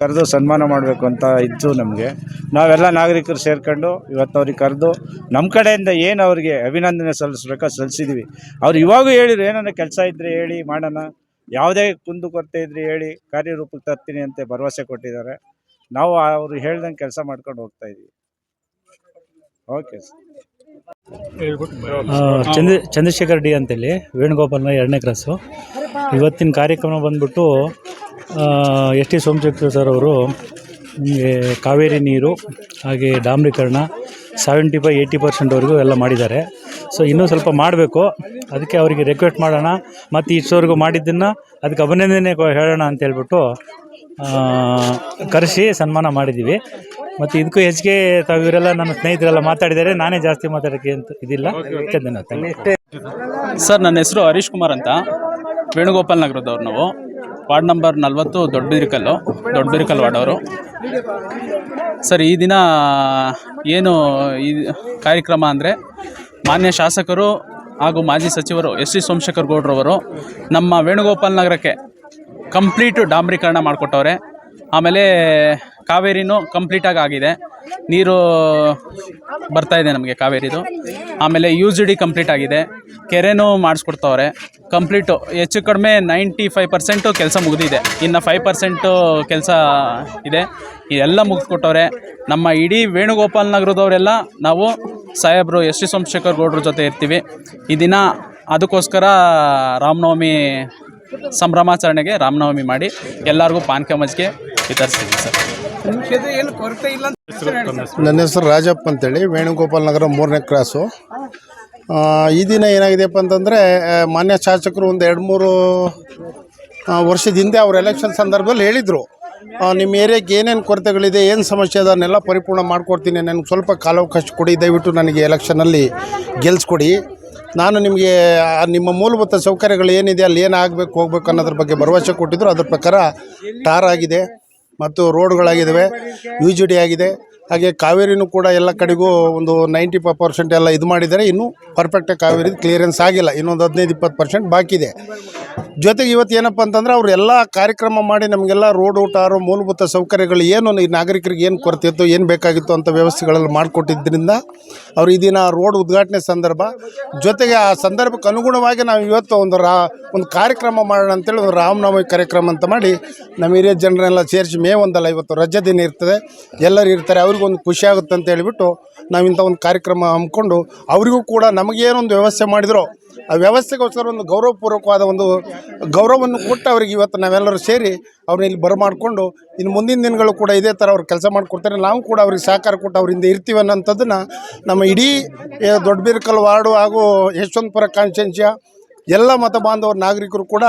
ಕರೆದು ಸನ್ಮಾನ ಮಾಡಬೇಕು ಅಂತ ಇತ್ತು ನಮಗೆ. ನಾವೆಲ್ಲ ನಾಗರಿಕರು ಸೇರ್ಕೊಂಡು ಇವತ್ತು ಅವ್ರಿಗೆ ಕರೆದು ನಮ್ಮ ಕಡೆಯಿಂದ ಏನು ಅವ್ರಿಗೆ ಅಭಿನಂದನೆ ಸಲ್ಲಿಸ್ಬೇಕೋ ಸಲ್ಲಿಸಿದ್ವಿ. ಅವ್ರು ಇವಾಗೂ ಹೇಳಿದ್ರು, ಏನನ್ನ ಕೆಲಸ ಇದ್ದರೆ ಹೇಳಿ, ಮಾಡೋಣ. ಯಾವುದೇ ಕುಂದು ಕೊರತೆ ಇದ್ರೆ ಹೇಳಿ, ಕಾರ್ಯರೂಪಕ್ಕೆ ತರ್ತೀನಿ ಅಂತ ಭರವಸೆ ಕೊಟ್ಟಿದ್ದಾರೆ. ನಾವು ಅವರು ಹೇಳ್ದಂಗೆ ಕೆಲಸ ಮಾಡ್ಕೊಂಡು ಹೋಗ್ತಾ ಇದ್ವಿ. Okay sir Chandra Chandrashekar D ಅಂತೇಳಿ ವೇಣುಗೋಪಾಲ್ನ ಎರಡನೇ ಕ್ರಾಸು ಇವತ್ತಿನ ಕಾರ್ಯಕ್ರಮ ಬಂದ್ಬಿಟ್ಟು ಎಸ್ ಟಿ ಸೋಮಶೇಖರ್ ಸರ್ ಅವರು ಕಾವೇರಿ ನೀರು, ಹಾಗೆ ಡಾಮ್ರೀಕರಣ ಸೆವೆಂಟಿ ಫೈ ಏಯ್ಟಿ ಪರ್ಸೆಂಟ್ವರೆಗೂ ಎಲ್ಲ ಮಾಡಿದ್ದಾರೆ. ಸೊ ಇನ್ನೂ ಸ್ವಲ್ಪ ಮಾಡಬೇಕು. ಅದಕ್ಕೆ ಅವರಿಗೆ ರಿಕ್ವೆಸ್ಟ್ ಮಾಡೋಣ. ಮತ್ತು ಇಷ್ಟವರೆಗೂ ಮಾಡಿದ್ದನ್ನು ಅದಕ್ಕೆ ಅಭಿನಂದನೆ ಹೇಳೋಣ ಅಂತ ಹೇಳ್ಬಿಟ್ಟು ಕರೆಸಿ ಸನ್ಮಾನ ಮಾಡಿದ್ದೀವಿ. ಮತ್ತು ಇದಕ್ಕೂ ಹೆಚ್ಚಿಗೆ ತಾವು ಇವರೆಲ್ಲ ನನ್ನ ಸ್ನೇಹಿತರೆಲ್ಲ ಮಾತಾಡಿದ್ದಾರೆ. ನಾನೇ ಜಾಸ್ತಿ ಮಾತಾಡಕ್ಕೆ ಅಂತ ಇದಿಲ್ಲ. ಸರ್, ನನ್ನ ಹೆಸರು ಹರೀಶ್ ಕುಮಾರ್ ಅಂತ. ವೇಣುಗೋಪಾಲ್ ನಗರದವ್ರು ನಾವು. ವಾರ್ಡ್ ನಂಬರ್ ನಲ್ವತ್ತು ದೊಡ್ಡಬಿದಿರಿಕಲ್ಲು ದೊಡ್ಡಬಿದಿರಿಕಲ್ ವಾರ್ಡ್ ಅವರು ಸರ್, ಈ ದಿನ ಏನು ಈ ಕಾರ್ಯಕ್ರಮ ಅಂದರೆ ಮಾನ್ಯ ಶಾಸಕರು ಹಾಗೂ ಮಾಜಿ ಸಚಿವರು ಎಸ್ ಸಿ ಸೋಮಶೇಖರ್ ಗೌಡ್ರವರು ನಮ್ಮ ವೇಣುಗೋಪಾಲ್ ನಗರಕ್ಕೆ ಕಂಪ್ಲೀಟು ಡಾಂಬರೀಕರಣ ಮಾಡಿಕೊಟ್ಟವ್ರೆ. ಆಮೇಲೆ ಕಾವೇರಿನೂ ಕಂಪ್ಲೀಟಾಗಿ ಆಗಿದೆ. ನೀರು ಬರ್ತಾ ಇದೆ ನಮಗೆ ಕಾವೇರಿದು. ಆಮೇಲೆ ಯು ಜಿ ಡಿ ಕಂಪ್ಲೀಟ್ ಆಗಿದೆ. ಕೆರೆನೂ ಮಾಡಿಸ್ಕೊಡ್ತವ್ರೆ. ಕಂಪ್ಲೀಟು ಹೆಚ್ಚು ಕಡಿಮೆ ನೈಂಟಿ ಫೈವ್ ಪರ್ಸೆಂಟು ಕೆಲಸ ಮುಗಿದಿದೆ. ಇನ್ನು ಫೈವ್ ಪರ್ಸೆಂಟು ಕೆಲಸ ಇದೆ. ಎಲ್ಲ ಮುಗಿಸ್ಕೊಟ್ಟವ್ರೆ. ನಮ್ಮ ಇಡೀ ವೇಣುಗೋಪಾಲ್ ನಗರದವರೆಲ್ಲ ನಾವು ಸಾಹೇಬರು ಎಸ್ ಟಿ ಸೋಮಶೇಖರ್ ಗೌಡ್ರ ಜೊತೆ ಇರ್ತೀವಿ. ಈ ದಿನ ಅದಕ್ಕೋಸ್ಕರ ರಾಮನವಮಿ ಸಂಭ್ರಮಾಚರಣೆಗೆ ರಾಮನವಮಿ ಮಾಡಿ ಎಲ್ಲರಿಗೂ ಪಾನಕ ಮಜ್ಜಿಗೆ ವಿತರಿಸ್ತೀವಿ ಸರ್. ನನ್ನ ಹೆಸರು ರಾಜಪ್ಪ ಅಂತೇಳಿ, ವೇಣುಗೋಪಾಲ್ ನಗರ ಮೂರನೇ ಕ್ರಾಸು ಈ ದಿನ ಏನಾಗಿದೆಯಪ್ಪ ಅಂತಂದರೆ ಮಾನ್ಯ ಶಾಸಕರು ಒಂದು ಎರಡು ಮೂರು ವರ್ಷದ ಹಿಂದೆ ಅವ್ರ ಎಲೆಕ್ಷನ್ ಸಂದರ್ಭದಲ್ಲಿ ಹೇಳಿದರು. ನಿಮ್ಮ ಏರಿಯಾಗೆ ಏನೇನು ಕೊರತೆಗಳಿದೆ, ಏನು ಸಮಸ್ಯೆ ಅದನ್ನೆಲ್ಲ ಪರಿಪೂರ್ಣ ಮಾಡಿಕೊಡ್ತೀನಿ, ನನಗೆ ಸ್ವಲ್ಪ ಕಾಲಾವಕಾಶ ಕೊಡಿ, ದಯವಿಟ್ಟು ನನಗೆ ಎಲೆಕ್ಷನಲ್ಲಿ ಗೆಲ್ಸ್ಕೊಡಿ. ನಾನು ನಿಮಗೆ ನಿಮ್ಮ ಮೂಲಭೂತ ಸೌಕರ್ಯಗಳು ಏನಿದೆ, ಅಲ್ಲಿ ಏನಾಗಬೇಕು ಹೋಗ್ಬೇಕು ಅನ್ನೋದ್ರ ಬಗ್ಗೆ ಭರವಸೆ ಕೊಟ್ಟಿದ್ದರು ಅದ್ರ ಪ್ರಕಾರ ಟಾರ್ ಆಗಿದೆ. ಮತ್ತು ರೋಡ್ಗಳಾಗಿದ್ದಾವೆ ಯು ಜಿ ಡಿ ಆಗಿದೆ. ಹಾಗೆ ಕಾವೇರಿನೂ ಕೂಡ ಎಲ್ಲ ಕಡೆಗೂ ಒಂದು ನೈಂಟಿ ಫೈವ್ ಪರ್ಸೆಂಟ್ ಎಲ್ಲ ಇದು ಮಾಡಿದರೆ ಇನ್ನೂ ಪರ್ಫೆಕ್ಟಾಗಿ ಕಾವೇರಿ ಕ್ಲಿಯರೆನ್ಸ್ ಆಗಿಲ್ಲ. ಇನ್ನೊಂದು ಹದಿನೈದು, ಇಪ್ಪತ್ತು ಪರ್ಸೆಂಟ್ ಬಾಕಿ ಇದೆ ಜೊತೆಗೆ ಇವತ್ತು ಏನಪ್ಪ ಅಂತಂದ್ರೆ ಅವ್ರು ಎಲ್ಲ ಕಾರ್ಯಕ್ರಮ ಮಾಡಿ ನಮಗೆಲ್ಲ ರೋಡ್ ಟಾರು ಮೂಲಭೂತ ಸೌಕರ್ಯಗಳು ಏನು ಈ ನಾಗರಿಕರಿಗೆ ಏನು ಕೊರತೆ ಇತ್ತು ಏನು ಬೇಕಾಗಿತ್ತು ಅಂತ ವ್ಯವಸ್ಥೆಗಳಲ್ಲಿ ಮಾಡಿಕೊಟ್ಟಿದ್ದರಿಂದ ಅವ್ರು ದಿನ ರೋಡ್ ಉದ್ಘಾಟನೆ ಸಂದರ್ಭ. ಜೊತೆಗೆ ಆ ಸಂದರ್ಭಕ್ಕೆ ಅನುಗುಣವಾಗಿ ನಾವು ಇವತ್ತು ಒಂದು ರಾ, ಒಂದು ಕಾರ್ಯಕ್ರಮ ಮಾಡೋಣ ಅಂತೇಳಿ ಒಂದು ರಾಮನವಮಿ ಕಾರ್ಯಕ್ರಮ ಅಂತ ಮಾಡಿ ನಮ್ಮ ಹಿರಿಯ ಜನರೆಲ್ಲ ಸೇರಿಸಿ ಮೇ ಒಂದಲ್ಲ, ಇವತ್ತು ರಜೆ ದಿನ ಇರ್ತದೆ. ಎಲ್ಲರೂ ಇರ್ತಾರೆ, ಅವ್ರಿಗೊಂದು ಖುಷಿಯಾಗುತ್ತೆ ಅಂತ ಹೇಳಿಬಿಟ್ಟು ನಾವು ಇಂಥ ಒಂದು ಕಾರ್ಯಕ್ರಮ ಹಮ್ಮಿಕೊಂಡು ಅವರಿಗೂ ಕೂಡ ನಮಗೇನೊಂದು ವ್ಯವಸ್ಥೆ ಮಾಡಿದ್ರು, ಆ ವ್ಯವಸ್ಥೆಗೋಸ್ಕರ ಒಂದು ಗೌರವಪೂರ್ವಕವಾದ ಒಂದು ಗೌರವವನ್ನು ಕೊಟ್ಟು ಅವ್ರಿಗೆ ಇವತ್ತು ನಾವೆಲ್ಲರೂ ಸೇರಿ ಅವ್ರನ್ನ ಇಲ್ಲಿ ಬರಮಾಡಿಕೊಂಡು ಇನ್ನು ಮುಂದಿನ ದಿನಗಳು ಕೂಡ ಇದೇ ಥರ ಅವ್ರು ಕೆಲಸ ಮಾಡಿಕೊಡ್ತಾರೆ. ನಾವು ಕೂಡ ಅವ್ರಿಗೆ ಸಹಕಾರ ಕೊಟ್ಟು ಅವರಿಂದ ಇರ್ತೀವಿ ಅನ್ನೋಂಥದ್ದನ್ನು ನಮ್ಮ ಇಡೀ ದೊಡ್ಡಬೀರ್ಕಲ್ ವಾರ್ಡು ಹಾಗೂ ಯಶವಂತಪುರ ಕಾನ್ಸ್ಟೆನ್ಸಿಯ ಎಲ್ಲ ಮತ ಬಾಂಧವರ ನಾಗರಿಕರು ಕೂಡ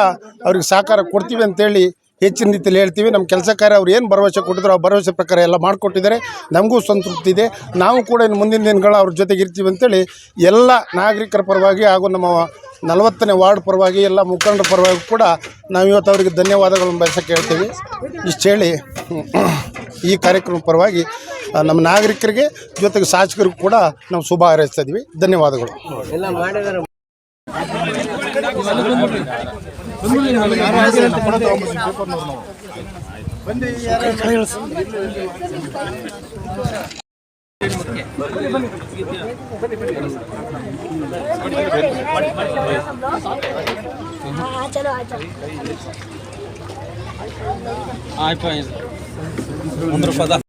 ಅವ್ರಿಗೆ ಸಹಕಾರ ಕೊಡ್ತೀವಿ ಅಂತೇಳಿ ಹೆಚ್ಚಿನ ರೀತಿಯಲ್ಲಿ ಹೇಳ್ತೀವಿ. ನಮ್ಮ ಕೆಲಸ ಕಾರ್ಯ ಅವ್ರು ಏನು ಭರವಸೆ ಕೊಟ್ಟಿದ್ರು ಆ ಭರವಸೆ ಪ್ರಕಾರ ಎಲ್ಲ ಮಾಡಿಕೊಟ್ಟಿದ್ದಾರೆ. ನಮಗೂ ಸಂತೃಪ್ತಿ ಇದೆ. ನಾವು ಕೂಡ ಇನ್ನು ಮುಂದಿನ ದಿನಗಳು ಅವ್ರ ಜೊತೆಗೆ ಇರ್ತೀವಿ ಅಂತೇಳಿ ಎಲ್ಲ ನಾಗರಿಕರ ಪರವಾಗಿ ಹಾಗೂ ನಮ್ಮ ನಲವತ್ತನೇ ವಾರ್ಡ್ ಪರವಾಗಿ, ಎಲ್ಲ ಮುಖಂಡರ ಪರವಾಗಿ ಕೂಡ ನಾವು ಇವತ್ತು ಅವರಿಗೆ ಧನ್ಯವಾದಗಳನ್ನು ಬಯಸಕ್ಕೆ ಹೇಳ್ತೀವಿ. ಇಷ್ಟು ಹೇಳಿ ಈ ಕಾರ್ಯಕ್ರಮ ಪರವಾಗಿ ನಮ್ಮ ನಾಗರಿಕರಿಗೆ ಜೊತೆಗೆ ಶಾಸಕರಿಗೂ ಕೂಡ ನಾವು ಶುಭ ಹಾರೈಸ್ತಾ ಇದ್ದೀವಿ. ಧನ್ಯವಾದಗಳು. ಆಯ್ತು ಒಂದು ರೂಪಾಯಿ